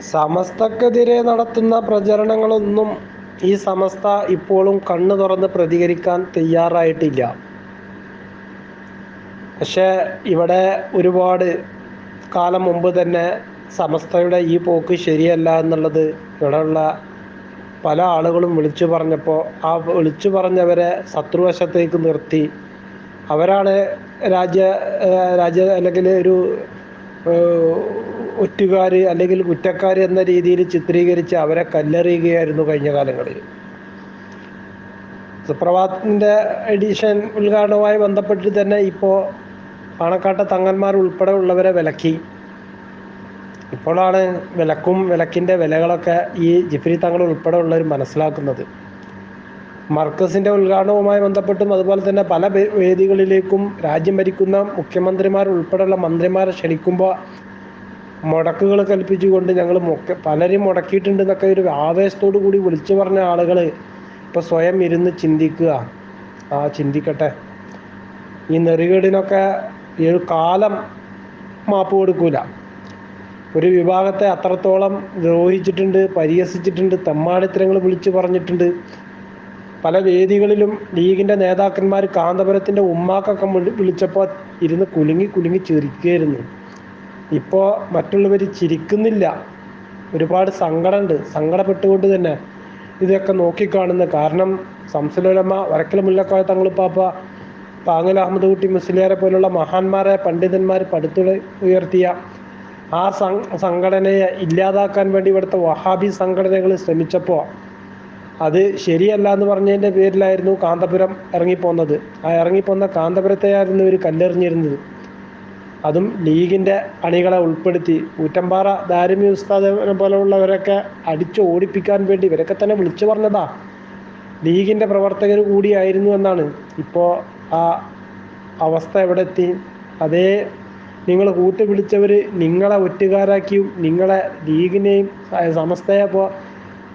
സമസ്തക്കെതിരെ നടത്തുന്ന പ്രചരണങ്ങളൊന്നും ഈ സമസ്ത ഇപ്പോഴും കണ്ണു തുറന്ന് പ്രതികരിക്കാൻ തയ്യാറായിട്ടില്ല. പക്ഷേ ഇവിടെ ഒരുപാട് കാലം മുമ്പ് തന്നെ സമസ്തയുടെ ഈ പോക്ക് ശരിയല്ല എന്നുള്ളത് ഇവിടെയുള്ള പല ആളുകളും വിളിച്ചു പറഞ്ഞപ്പോൾ ആ വിളിച്ചു പറഞ്ഞവരെ ശത്രുവശത്തേക്ക് നിർത്തി. അവരാണ് രാജ്യ രാജ്യ അല്ലെങ്കിൽ ഒരു ഒറ്റുകാർ അല്ലെങ്കിൽ കുറ്റക്കാർ എന്ന രീതിയിൽ ചിത്രീകരിച്ച് അവരെ കല്ലെറിയുകയായിരുന്നു കഴിഞ്ഞ കാലങ്ങളിൽ. സുപ്രഭാതത്തിന്റെ എഡിഷൻ ഉദ്ഘാടനവുമായി ബന്ധപ്പെട്ട് തന്നെ ഇപ്പോൾ പാണക്കാട്ട തങ്ങന്മാർ ഉൾപ്പെടെ ഉള്ളവരെ വിലക്കി. ഇപ്പോഴാണ് വിലക്കും വിലക്കിന്റെ വിലകളൊക്കെ ഈ ജിഫ്രി തങ്ങൾ ഉൾപ്പെടെ ഉള്ളവർ മനസ്സിലാക്കുന്നത്. മർക്കസിന്റെ ഉദ്ഘാടനവുമായി ബന്ധപ്പെട്ടും അതുപോലെ തന്നെ പല വേദികളിലേക്കും രാജ്യം ഭരിക്കുന്ന മുഖ്യമന്ത്രിമാർ ഉൾപ്പെടെയുള്ള മന്ത്രിമാരെ ക്ഷണിക്കുമ്പോൾ മുടക്കുകൾ കൽപ്പിച്ചുകൊണ്ട് ഞങ്ങൾ മുക്ക പലരും മുടക്കിയിട്ടുണ്ടെന്നൊക്കെ ഒരു ആവേശത്തോടു കൂടി വിളിച്ചു പറഞ്ഞ ആളുകൾ ഇപ്പോൾ സ്വയം ഇരുന്ന് ചിന്തിക്കുക. ആ ചിന്തിക്കട്ടെ. ഈ നെറികേടിനൊക്കെ ഒരു കാലം മാപ്പ് കൊടുക്കൂല. ഒരു വിഭാഗത്തെ അത്രത്തോളം ദ്രോഹിച്ചിട്ടുണ്ട് പരിഹസിച്ചിട്ടുണ്ട് തെമ്മാടിത്തരങ്ങൾ വിളിച്ചു പറഞ്ഞിട്ടുണ്ട്. പല വേദികളിലും ലീഗിന്റെ നേതാക്കന്മാർ കാന്തപുരത്തിന്റെ ഉമ്മാക്കൊക്കെ വിളിച്ചപ്പോൾ ഇരുന്ന് കുലുങ്ങി കുലുങ്ങി ചിരിക്കുകയായിരുന്നു. ഇപ്പോൾ മറ്റുള്ളവർ ചിരിക്കുന്നില്ല. ഒരുപാട് സങ്കടമുണ്ട് സങ്കടപ്പെട്ടുകൊണ്ട് തന്നെ ഇതൊക്കെ നോക്കിക്കാണുന്ന കാരണം സംസുലമ വരക്കൽ മുല്ലക്കോയ തങ്ങളിപ്പാപ്പ പാങ്ങൽ അഹമ്മദ് കുട്ടി മുസ്ലിയാരെ പോലുള്ള മഹാന്മാരെ പണ്ഡിതന്മാർ പടുത്തു ഉയർത്തിയ ആ സംഘടനയെ ഇല്ലാതാക്കാൻ വേണ്ടി ഇവിടുത്തെ വഹാബി സംഘടനകൾ ശ്രമിച്ചപ്പോൾ അത് ശരിയല്ല എന്ന് പറഞ്ഞതിന്റെ പേരിലായിരുന്നു കാന്തപുരം ഇറങ്ങിപ്പോന്നത്. ആ ഇറങ്ങിപ്പോന്ന കാന്തപുരത്തെയായിരുന്നു ഇവർ കല്ലെറിഞ്ഞിരുന്നത്. അതും ലീഗിന്റെ അണികളെ ഉൾപ്പെടുത്തി. ഊറ്റമ്പാറ ദാരിമി ഉസ്താദ് പോലെയുള്ളവരൊക്കെ അടിച്ചു ഓടിപ്പിക്കാൻ വേണ്ടി ഇവരൊക്കെ തന്നെ വിളിച്ചു പറഞ്ഞതാ. ലീഗിന്റെ പ്രവർത്തകർ കൂടിയായിരുന്നു എന്നാണ്. ഇപ്പോൾ ആ അവസ്ഥ എവിടെ എത്തി? അതേ നിങ്ങൾ കൂട്ടുപിടിച്ചവർ നിങ്ങളെ ഒറ്റുകാരാക്കിയും നിങ്ങളെ ലീഗിനെയും സമസ്തയെ പോ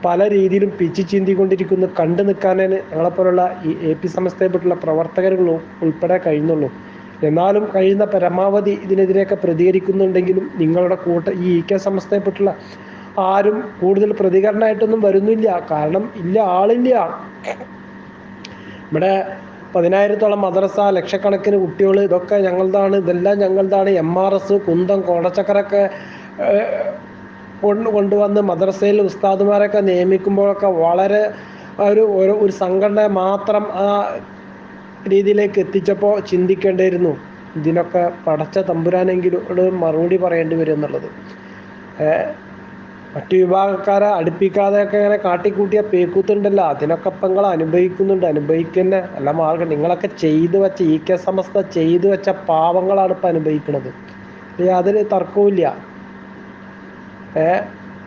പല രീതിയിലും പിച്ചു ചിന്തിക്കൊണ്ടിരിക്കുന്നു. കണ്ടു നിൽക്കാനേ ഞങ്ങളെപ്പോലുള്ള ഈ എ പി സമസ്തയെപ്പെട്ടുള്ള പ്രവർത്തകരുകളും ഉൾപ്പെടെ കഴിയുന്നുള്ളൂ എന്നാലും കഴിയുന്ന പരമാവധി ഇതിനെതിരെയൊക്കെ പ്രതികരിക്കുന്നുണ്ടെങ്കിലും നിങ്ങളുടെ കൂട്ട ഈ ഇ കെ സംസ്ഥയെപ്പെട്ടുള്ള ആരും കൂടുതൽ പ്രതികരണമായിട്ടൊന്നും വരുന്നില്ല. കാരണം ഇല്ല ആളില്ല. ഇവിടെ പതിനായിരത്തോളം മദ്രസ ലക്ഷക്കണക്കിന് കുട്ടികൾ ഇതൊക്കെ ഞങ്ങളതാണ് ഇതെല്ലാം ഞങ്ങളതാണ് എം ആർ എസ് കുന്തം കോടച്ചക്കരൊക്കെ കൊണ്ട് കൊണ്ടുവന്ന് മദ്രസയിൽ ഉസ്താദുമാരൊക്കെ നിയമിക്കുമ്പോഴൊക്കെ വളരെ ഒരു ഒരു സംഘടന മാത്രം ആ രീതിയിലേക്ക് എത്തിച്ചപ്പോൾ ചിന്തിക്കേണ്ടിയിരുന്നു ഇതിനൊക്കെ പടച്ച തമ്പുരാനെങ്കിലും മറുപടി പറയേണ്ടി വരും എന്നുള്ളത്. മറ്റു വിഭാഗക്കാരെ അടുപ്പിക്കാതെയൊക്കെ ഇങ്ങനെ കാട്ടിക്കൂട്ടിയ പേക്കൂത്തുണ്ടല്ലോ അതിനൊക്കെ ഇപ്പം നിങ്ങൾ അനുഭവിക്കുന്നുണ്ട് അനുഭവിക്കുന്ന അല്ല മാർഗം. നിങ്ങളൊക്കെ ചെയ്തു വെച്ച ഈ കെ സമസ്ത ചെയ്തു വെച്ച പാവങ്ങളാണ് ഇപ്പം അനുഭവിക്കുന്നത്. യാതൊരു തർക്കവുമില്ല ഏ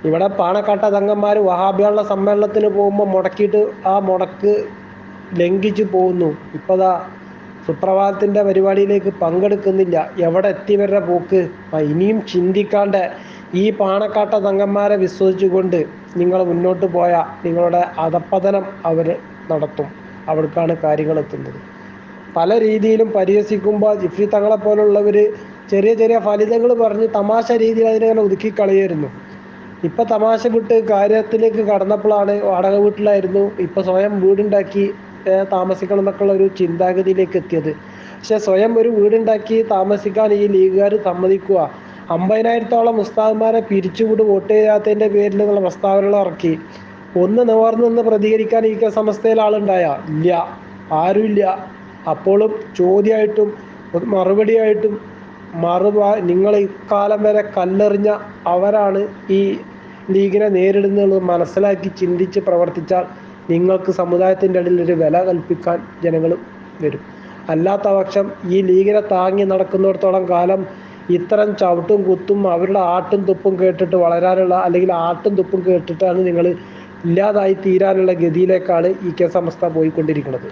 ഇവിടെ പാണക്കാട്ട തങ്ങന്മാർ വഹാബികളുടെ സമ്മേളനത്തിന് പോകുമ്പോൾ മുടക്കിയിട്ട് ആ മുടക്ക് ലംഘിച്ചു പോകുന്നു. ഇപ്പതാ സുപ്രഭാതത്തിന്റെ പരിപാടിയിലേക്ക് പങ്കെടുക്കുന്നില്ല. എവിടെ എത്തിവരുടെ പോക്ക്? ഇനിയും ചിന്തിക്കാണ്ട് ഈ പാണക്കാട്ട തങ്ങന്മാരെ വിശ്വസിച്ചുകൊണ്ട് നിങ്ങൾ മുന്നോട്ട് പോയാൽ നിങ്ങളുടെ അധപ്പതനം അവർ നടത്തും. അവിടേക്കാണ് കാര്യങ്ങൾ എത്തുന്നത്. പല രീതിയിലും പരിഹസിക്കുമ്പോൾ ജിഫ്രി തങ്ങളെ പോലുള്ളവർ ചെറിയ ചെറിയ ഫലിതങ്ങൾ പറഞ്ഞ് തമാശ രീതിയിൽ അതിനെ ഒതുക്കി കളയായിരുന്നു ഇപ്പം തമാശ വിട്ട് കാര്യത്തിലേക്ക് കടന്നപ്പോഴാണ് വാടക വീട്ടിലായിരുന്നു. ഇപ്പം സ്വയം വീടുണ്ടാക്കി താമസിക്കണം എന്നൊക്കെയുള്ള ഒരു ചിന്താഗതിയിലേക്ക് എത്തിയത്. പക്ഷെ സ്വയം ഒരു വീടുണ്ടാക്കി താമസിക്കാൻ ഈ ലീഗുകാർ സമ്മതിക്കുക. അമ്പതിനായിരത്തോളം ഉസ്താദ്മാരെ പിരിച്ചുവിട്ട് വോട്ട് ചെയ്യാത്തതിന്റെ പേരിൽ എന്നുള്ള പ്രസ്താവനകൾ ഇറക്കി. ഒന്ന് നിവർന്നു നിന്ന് പ്രതികരിക്കാൻ ഈ സമസ്തയിൽ ആളുണ്ടായ? ഇല്ല. ആരുമില്ല. അപ്പോഴും ചോദ്യമായിട്ടും മറുപടിയായിട്ടും മറുപ നിങ്ങൾ ഇക്കാലം വരെ കല്ലെറിഞ്ഞ അവരാണ് ഈ ലീഗിനെ നേരിടുന്നത് മനസ്സിലാക്കി ചിന്തിച്ച് പ്രവർത്തിച്ചാൽ നിങ്ങൾക്ക് സമുദായത്തിന്റെ ഇടയിൽ ഒരു വില കൽപ്പിക്കാൻ ജനങ്ങൾ വരും. അല്ലാത്ത പക്ഷം ഈ ലീഗിനെ താങ്ങി നടക്കുന്നിടത്തോളം കാലം ഇത്തരം ചവിട്ടും കുത്തും അവരുടെ ആട്ടും തുപ്പും കേട്ടിട്ട് വളരാനുള്ള അല്ലെങ്കിൽ ആട്ടും തുപ്പും കേട്ടിട്ടാണ് നിങ്ങൾ ഇല്ലാതായി തീരാനുള്ള ഗതിയിലേക്കാണ് ഈ കെ സമസ്ത പോയിക്കൊണ്ടിരിക്കുന്നത്.